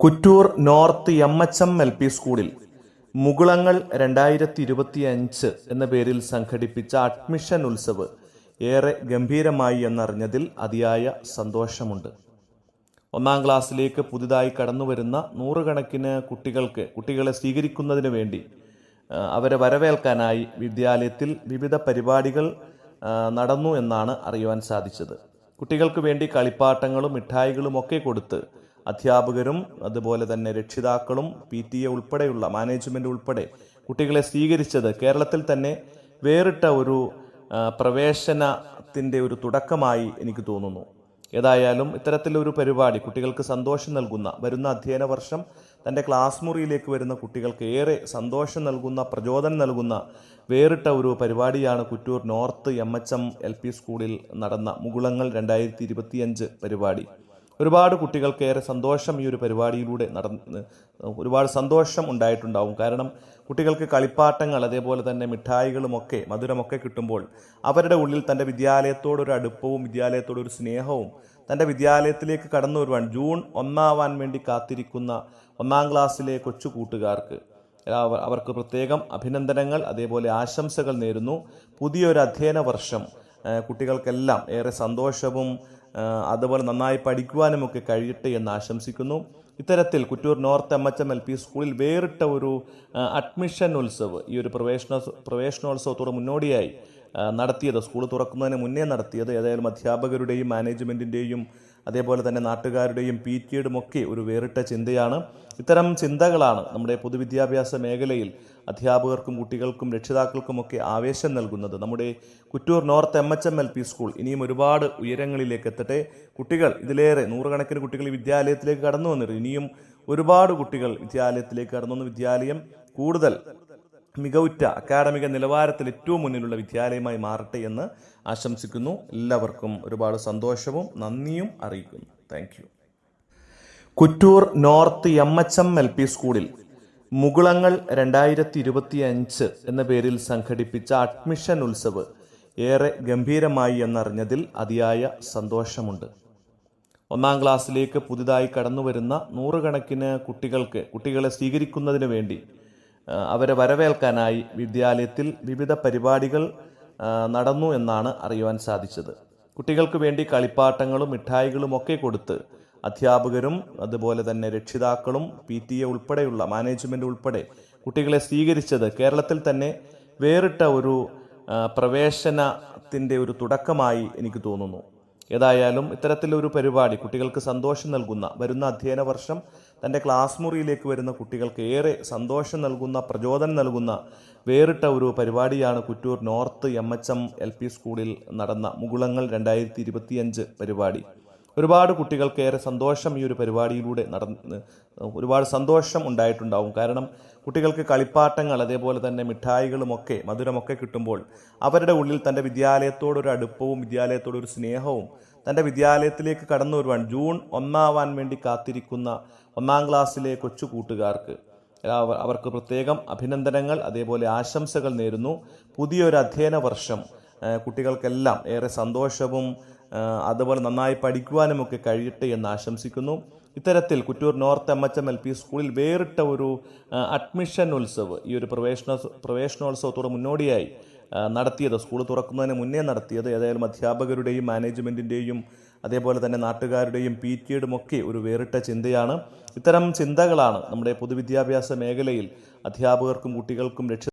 Kuttoor north M H M L P സ്കൂളിൽ മുകുളങ്ങൾ രണ്ടായിരത്തി ഇരുപത്തി അഞ്ച് എന്ന പേരിൽ സംഘടിപ്പിച്ച അഡ്മിഷൻ ഉത്സവ് ഏറെ ഗംഭീരമായി എന്നറിഞ്ഞതിൽ അതിയായ സന്തോഷമുണ്ട്. ഒന്നാം ക്ലാസ്സിലേക്ക് പുതുതായി കടന്നുവരുന്ന നൂറുകണക്കിന് കുട്ടികൾക്ക് കുട്ടികളെ സ്വീകരിക്കുന്നതിന് വേണ്ടി അവരെ വരവേൽക്കാനായി വിദ്യാലയത്തിൽ വിവിധ പരിപാടികൾ നടന്നു എന്നാണ് അറിയുവാൻ സാധിച്ചത്. കുട്ടികൾക്ക് വേണ്ടി കളിപ്പാട്ടങ്ങളും മിഠായികളും ഒക്കെ കൊടുത്ത് അധ്യാപകരും അതുപോലെ തന്നെ രക്ഷിതാക്കളും പി ടി എ ഉൾപ്പെടെയുള്ള മാനേജ്മെന്റ് ഉൾപ്പെടെ കുട്ടികളെ സ്വീകരിച്ചത് കേരളത്തിൽ തന്നെ വേറിട്ട ഒരു പ്രവേശനത്തിന്റെ ഒരു തുടക്കമായി എനിക്ക് തോന്നുന്നു. ഏതായാലും ഇത്തരത്തിലൊരു പരിപാടി കുട്ടികൾക്ക് സന്തോഷം നൽകുന്ന വരുന്ന അധ്യയന വർഷം തന്റെ ക്ലാസ് മുറിയിലേക്ക് വരുന്ന കുട്ടികൾക്ക് ഏറെ സന്തോഷം നൽകുന്ന പ്രചോദനം നൽകുന്ന വേറിട്ട ഒരു പരിപാടിയാണ് Kuttoor north M H M L P സ്കൂളിൽ നടന്ന മുകുളങ്ങൾ രണ്ടായിരത്തി ഇരുപത്തിയഞ്ച് പരിപാടി. ഒരുപാട് കുട്ടികൾക്ക് ഏറെ സന്തോഷം ഈ ഒരു പരിപാടിയിലൂടെ നടന്ന് ഒരുപാട് സന്തോഷം ഉണ്ടായിട്ടുണ്ടാവും. കാരണം കുട്ടികൾക്ക് കളിപ്പാട്ടങ്ങൾ അതേപോലെ തന്നെ മിഠായികളുമൊക്കെ മധുരമൊക്കെ കിട്ടുമ്പോൾ അവരുടെ ഉള്ളിൽ തന്റെ വിദ്യാലയത്തോടൊരു അടുപ്പവും വിദ്യാലയത്തോടൊരു സ്നേഹവും തന്റെ വിദ്യാലയത്തിലേക്ക് കടന്നു വരുവാൻ ജൂൺ ഒന്നാവാൻ വേണ്ടി കാത്തിരിക്കുന്ന ഒന്നാം ക്ലാസ്സിലെ കൊച്ചു കൂട്ടുകാർക്ക് അവ- അവർക്ക് പ്രത്യേകം അഭിനന്ദനങ്ങൾ അതേപോലെ ആശംസകൾ നേരുന്നു. പുതിയൊരു അധ്യയന വർഷം കുട്ടികൾക്കെല്ലാം ഏറെ സന്തോഷവും അതുപോലെ നന്നായി പഠിക്കുവാനുമൊക്കെ കഴിയട്ടെ എന്ന് ആശംസിക്കുന്നു. ഇത്തരത്തിൽ Kuttoor north M H M L P സ്കൂളിൽ വേറിട്ട ഒരു അഡ്മിഷൻ ഉത്സവ് ഈ ഒരു പ്രവേശന പ്രവേശനോത്സവത്തോട് മുന്നോടിയായി നടത്തിയത് സ്കൂൾ തുറക്കുന്നതിന് മുന്നേ നടത്തിയത് ഏതായാലും അധ്യാപകരുടെയും മാനേജ്മെന്റിന്റെയും അതേപോലെ തന്നെ നാട്ടുകാരുടെയും പി ടിയുടെയും ഒക്കെ ഒരു വേറിട്ട ചിന്തയാണ്. ഇത്തരം ചിന്തകളാണ് നമ്മുടെ പൊതുവിദ്യാഭ്യാസ മേഖലയിൽ അധ്യാപകർക്കും കുട്ടികൾക്കും രക്ഷിതാക്കൾക്കുമൊക്കെ ആവേശം നൽകുന്നത്. നമ്മുടെ Kuttoor north M H M L P school ഇനിയും ഒരുപാട് ഉയരങ്ങളിലേക്ക് എത്തട്ടെ. കുട്ടികൾ ഇതിലേറെ നൂറുകണക്കിന് കുട്ടികൾ വിദ്യാലയത്തിലേക്ക് കടന്നു വന്നിട്ടുണ്ട്. ഇനിയും ഒരുപാട് കുട്ടികൾ വിദ്യാലയത്തിലേക്ക് കടന്നു വന്ന് വിദ്യാലയം കൂടുതൽ മികവുറ്റ അക്കാഡമിക നിലവാരത്തിൽ ഏറ്റവും മുന്നിലുള്ള വിദ്യാലയമായി മാറട്ടെ എന്ന് ആശംസിക്കുന്നു. എല്ലാവർക്കും ഒരുപാട് സന്തോഷവും നന്ദിയും അറിയിക്കുന്നു. Thank Kuttoor north M H M L P സ്കൂളിൽ മുകുളങ്ങൾ രണ്ടായിരത്തി ഇരുപത്തി അഞ്ച് എന്ന പേരിൽ സംഘടിപ്പിച്ച അഡ്മിഷൻ ഉത്സവ് ഏറെ ഗംഭീരമായി എന്നറിഞ്ഞതിൽ അതിയായ സന്തോഷമുണ്ട്. ഒന്നാം ക്ലാസ്സിലേക്ക് പുതുതായി കടന്നുവരുന്ന നൂറുകണക്കിന് കുട്ടികൾക്ക് കുട്ടികളെ സ്വീകരിക്കുന്നതിന് വേണ്ടി അവരെ വരവേൽക്കാനായി വിദ്യാലയത്തിൽ വിവിധ പരിപാടികൾ നടന്നു എന്നാണ് അറിയുവാൻ സാധിച്ചത്. കുട്ടികൾക്ക് വേണ്ടി കളിപ്പാട്ടങ്ങളും മിഠായികളും ഒക്കെ കൊടുത്ത് അധ്യാപകരും അതുപോലെ തന്നെ രക്ഷിതാക്കളും പി ടി എ ഉൾപ്പെടെയുള്ള മാനേജ്മെന്റ് ഉൾപ്പെടെ കുട്ടികളെ സ്വീകരിച്ചത് കേരളത്തിൽ തന്നെ വേറിട്ട ഒരു പ്രവേശനത്തിന്റെ ഒരു തുടക്കമായി എനിക്ക് തോന്നുന്നു. ഏതായാലും ഇത്തരത്തിലൊരു പരിപാടി കുട്ടികൾക്ക് സന്തോഷം നൽകുന്ന വരുന്ന അധ്യയന വർഷം തന്റെ ക്ലാസ് മുറിയിലേക്ക് വരുന്ന കുട്ടികൾക്ക് ഏറെ സന്തോഷം നൽകുന്ന പ്രചോദനം നൽകുന്ന വേറിട്ട ഒരു പരിപാടിയാണ് Kuttoor north M H M L P സ്കൂളിൽ നടന്ന മുകുളങ്ങൾ രണ്ടായിരത്തി ഇരുപത്തിയഞ്ച് പരിപാടി. ഒരുപാട് കുട്ടികൾക്ക് ഏറെ സന്തോഷം ഈ ഒരു പരിപാടിയിലൂടെ നടന്ന് ഒരുപാട് സന്തോഷം ഉണ്ടായിട്ടുണ്ടാവും. കാരണം കുട്ടികൾക്ക് കളിപ്പാട്ടങ്ങൾ അതേപോലെ തന്നെ മിഠായികളുമൊക്കെ മധുരമൊക്കെ കിട്ടുമ്പോൾ അവരുടെ ഉള്ളിൽ തന്റെ വിദ്യാലയത്തോടൊരു അടുപ്പവും വിദ്യാലയത്തോടൊരു സ്നേഹവും തന്റെ വിദ്യാലയത്തിലേക്ക് കടന്നു വരുവാൻ ജൂൺ ഒന്നാവാൻ വേണ്ടി കാത്തിരിക്കുന്ന ഒന്നാം ക്ലാസ്സിലെ കൊച്ചു കൂട്ടുകാർക്ക് അവർക്ക് പ്രത്യേകം അഭിനന്ദനങ്ങൾ അതേപോലെ ആശംസകൾ നേരുന്നു. പുതിയൊരു അധ്യയന വർഷം കുട്ടികൾക്കെല്ലാം ഏറെ സന്തോഷവും അതുപോലെ നന്നായി പഠിക്കുവാനുമൊക്കെ കഴിയട്ടെ എന്ന് ആശംസിക്കുന്നു. ഇത്തരത്തിൽ Kuttoor north M H M L P സ്കൂളിൽ വേറിട്ട ഒരു അഡ്മിഷൻ ഉത്സവ് ഈ ഒരു പ്രവേശന പ്രവേശനോത്സവത്തോട് മുന്നോടിയായി നടത്തിയത് സ്കൂൾ തുറക്കുന്നതിന് മുന്നേ നടത്തിയത് ഏതായാലും അധ്യാപകരുടെയും മാനേജ്മെന്റിന്റെയും അതേപോലെ തന്നെ നാട്ടുകാരുടെയും പി ടിയുടെയും ഒക്കെ ഒരു വേറിട്ട ചിന്തയാണ്. ഇത്തരം ചിന്തകളാണ് നമ്മുടെ പൊതുവിദ്യാഭ്യാസ മേഖലയിൽ അധ്യാപകർക്കും കുട്ടികൾക്കും രക്ഷ